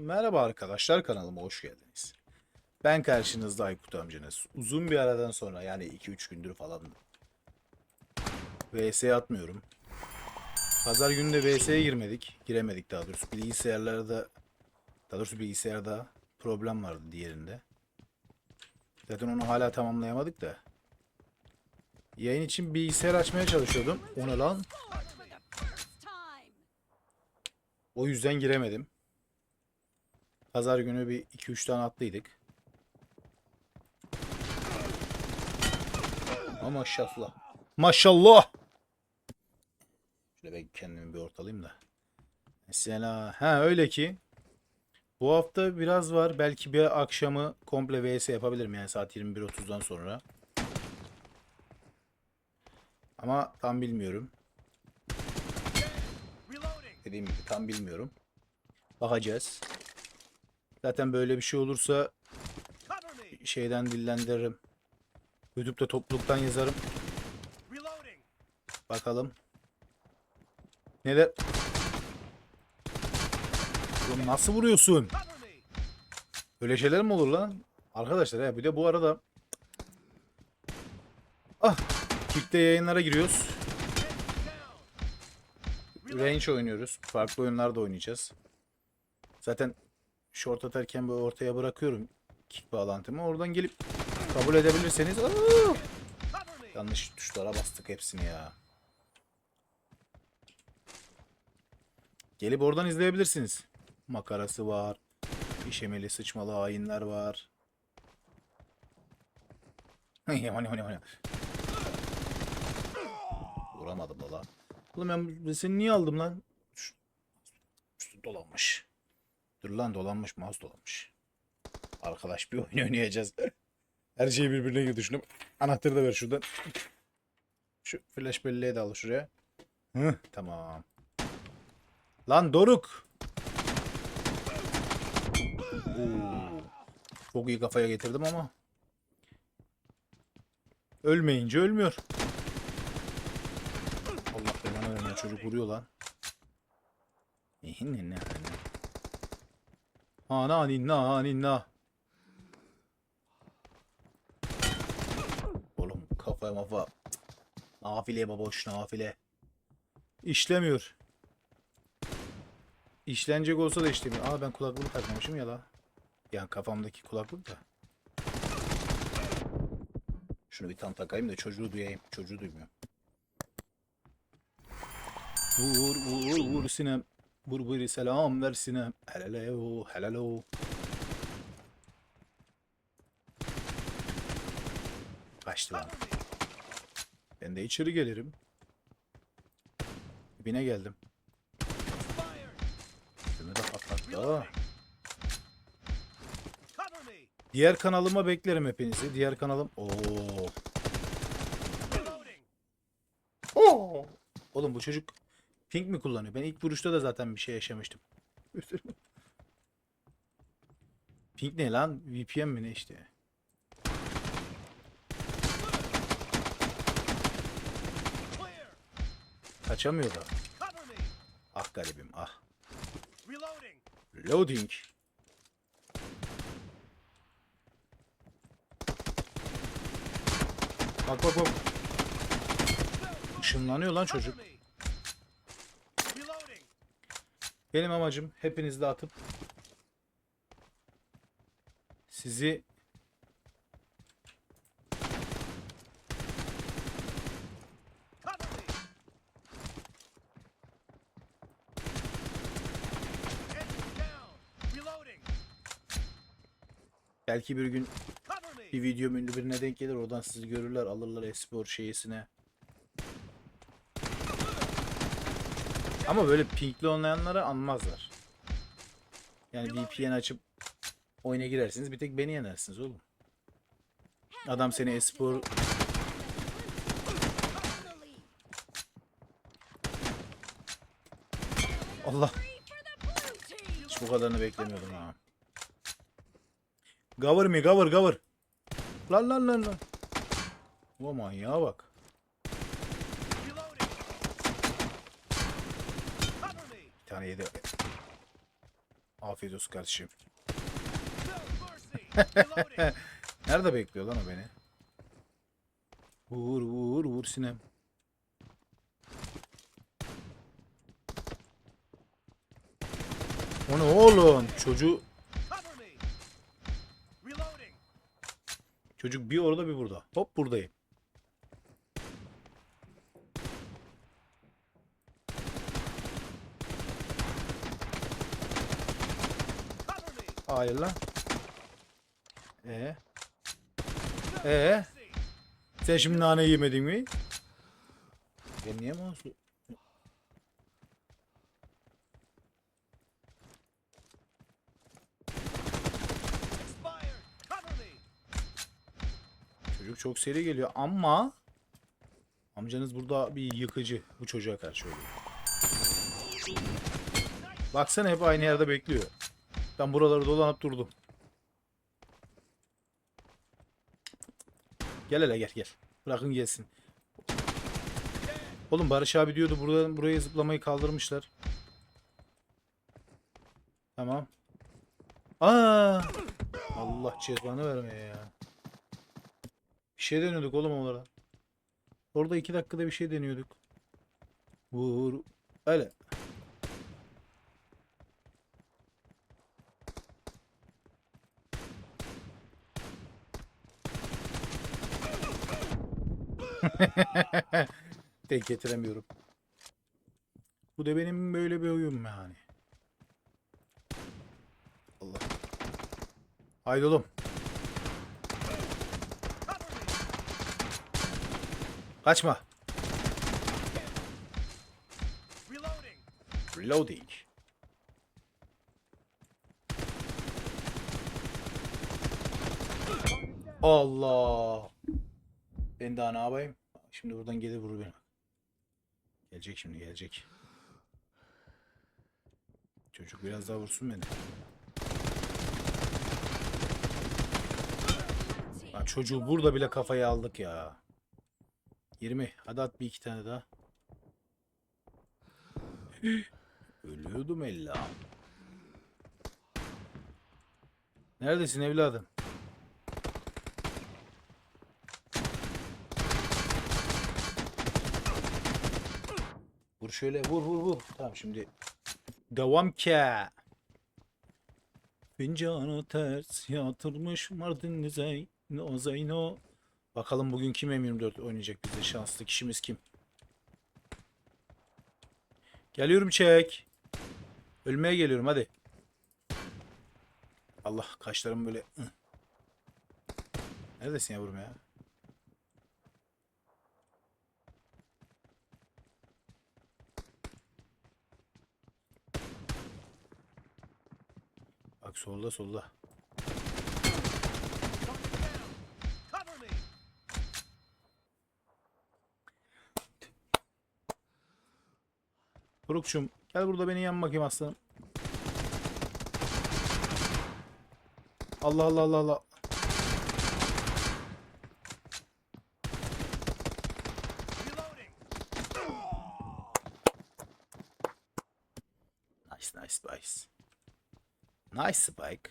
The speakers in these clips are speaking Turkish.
Merhaba arkadaşlar kanalıma hoş geldiniz. Ben karşınızda Aykut amcanız. Uzun bir aradan sonra yani 2-3 gündür falan VS atmıyorum. Pazar günü de VS'ye girmedik. Giremedik daha doğrusu. Bilgisayarlarda daha doğrusu bilgisayarda problem vardı diğerinde. Zaten onu hala tamamlayamadık da. Yayın için bilgisayar açmaya çalışıyordum. O ne lan? O yüzden giremedim. Pazar günü bir 2-3 tane atlıydık. Ama maşallah. Maşallah. Şöyle ben kendimi bir ortalayayım da. Mesela ha öyle ki bu hafta biraz var. Belki bir akşamı komple vs yapabilirim yani saat 21.30'dan sonra. Ama tam bilmiyorum. Dediğim gibi tam bilmiyorum. Bakacağız. Zaten böyle bir şey olursa şeyden dillendiririm. YouTube'da topluluktan yazarım. Bakalım. Neler? Oğlum nasıl vuruyorsun? Öyle şeyler mi olur lan? Arkadaşlar ya bir de bu arada Ah, Kick'te yayınlara giriyoruz. Range oynuyoruz. Farklı oyunlar da oynayacağız. Zaten short atarken böyle ortaya bırakıyorum kick bağlantımı. Oradan gelip kabul edebilirseniz Aa! yanlış tuşlara bastık hepsini ya. Gelip oradan izleyebilirsiniz. Makarası var. İşemeli sıçmalı hainler var. Vuramadım valla. Oğlum ben ben seni niye aldım lan? Şu, şu dolanmış. Dur lan dolanmış mouse dolanmış. Arkadaş bir oyun oynayacağız. Her şey birbirine girdi şunu. Anahtarı da ver şuradan. Şu flash belleği de al şuraya. Hı, tamam. Lan Doruk. Oo. Çok iyi kafaya getirdim ama. Ölmeyince ölmüyor. Allah belanı vermiyor çocuk vuruyor lan. Ne ne ne Ana ninna ninna. Oğlum kafaya mafa. Nafile baboş nafile. İşlemiyor. İşlenecek olsa da işlemiyor. Aa ben kulaklığı takmamışım ya la. Yani kafamdaki kulaklık da. Şunu bir tam takayım da çocuğu duyayım. Çocuğu duymuyor. Vur vur vur sinem. Vur selam ver sinem. Helale o helale o. Kaçtı lan. Ben de içeri gelirim. Dibine geldim. Üstümü de patlattı. Diğer kanalıma beklerim hepinizi. Diğer kanalım... Oo. Oo. Oğlum bu çocuk pink mi kullanıyor? Ben ilk vuruşta da zaten bir şey yaşamıştım. pink ne lan? VPN mi ne işte? Kaçamıyor da. Ah garibim ah. Loading. Bak bak bak. Işınlanıyor lan çocuk. Benim amacım hepinizle atıp sizi belki bir gün bir video ünlü birine denk gelir oradan sizi görürler alırlar espor şeysine. Ama böyle pinkli olmayanlara anmazlar. Yani VPN açıp oyuna girersiniz bir tek beni yenersiniz oğlum. Adam seni espor Allah hiç bu kadarını beklemiyordum ha. Cover me cover cover. Lan lan lan lan. O manyağa bak. Bir tane yedi. Afiyet olsun kardeşim. Nerede bekliyor lan o beni? Vur vur vur Sinem. O ne oğlum? Çocuğu çocuk bir orada bir burada. Hop buradayım. Hayır lan. Ee? Ee? Sen şimdi nane yemedin mi? Ben niye me. Çocuk çok seri geliyor ama amcanız burada bir yıkıcı bu çocuğa karşı oluyor. Baksana hep aynı yerde bekliyor. Ben buraları dolanıp durdum. Gel hele gel gel. Bırakın gelsin. Oğlum Barış abi diyordu buradan buraya zıplamayı kaldırmışlar. Tamam. Aa! Allah cezanı vermeye ya. Bir şey deniyorduk oğlum orada. Orada iki dakikada bir şey deniyorduk. Vur. Öyle. Tek getiremiyorum. Bu da benim böyle bir oyun yani. Allah. Haydi oğlum. Kaçma. Reloading. Allah. Ben daha ne yapayım? Şimdi buradan gelir vurur beni. Gelecek şimdi gelecek. Çocuk biraz daha vursun beni. Lan çocuğu burada bile kafaya aldık ya. 20. Hadi at bir iki tane daha. Ölüyordum ella. Neredesin evladım? Vur şöyle vur vur vur. Tamam şimdi. Devam ki. Fincanı ters yatırmış Mardin Zeyno Zeyno. Bakalım bugün kim M24 oynayacak bizde şanslı kişimiz kim? Geliyorum çek. Ölmeye geliyorum hadi. Allah kaşlarım böyle. Neredesin yavrum ya? Bak solda solda. Burukçum gel burada beni yan bakayım aslanım. Allah Allah Allah Allah. Reloading. Nice nice Spice. Nice Spike.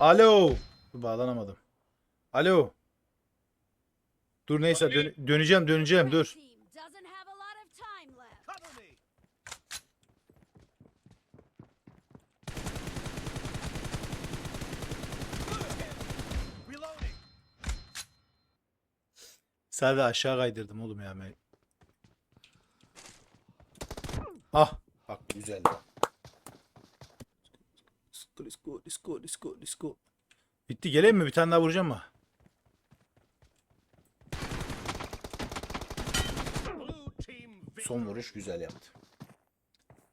Alo. Bağlanamadım. Alo. Dur neyse dön- döneceğim döneceğim dur. Sadece aşağı kaydırdım oğlum ya ben. Ah. Bak güzeldi. Disco disco disco disco disco. Bitti geleyim mi? Bir tane daha vuracağım mı? Son vuruş güzel yaptı.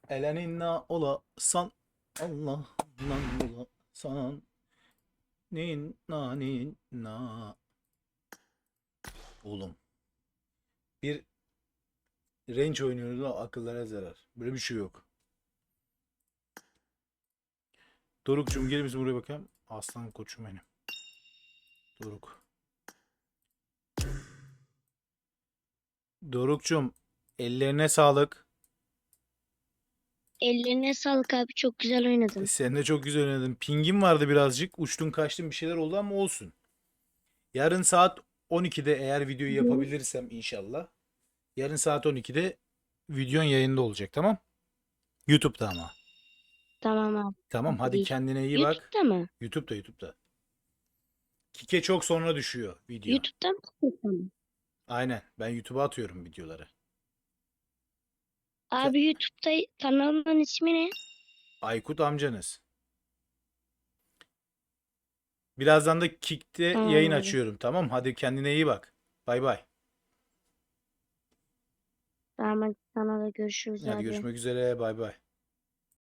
Eleninna ola san Allah lan ola san ninna ninna Oğlum bir range oynuyoruz akıllara zarar. Böyle bir şey yok. Doruk'cum gelir misin buraya bakayım? Aslan koçum benim. Doruk. Doruk'cum ellerine sağlık. Ellerine sağlık abi çok güzel oynadın. E, Sen de çok güzel oynadın. Pingin vardı birazcık. Uçtun kaçtın bir şeyler oldu ama olsun. Yarın saat 12'de eğer videoyu yapabilirsem inşallah. Yarın saat 12'de videon yayında olacak tamam? YouTube'da ama. Tamam abi. Tamam hadi İyi. kendine iyi bak. YouTube'da mı? YouTube'da YouTube'da. Kike çok sonra düşüyor video. YouTube'da mı? Mı? Aynen. Ben YouTube'a atıyorum videoları. Abi YouTube'da kanalın ismi ne? Aykut amcanız. Birazdan da Kick'te Tamam yayın açıyorum tamam? Hadi kendine iyi bak. Bay bay. Tamam hadi sana da görüşürüz Hadi abi. görüşmek üzere. Bay bay.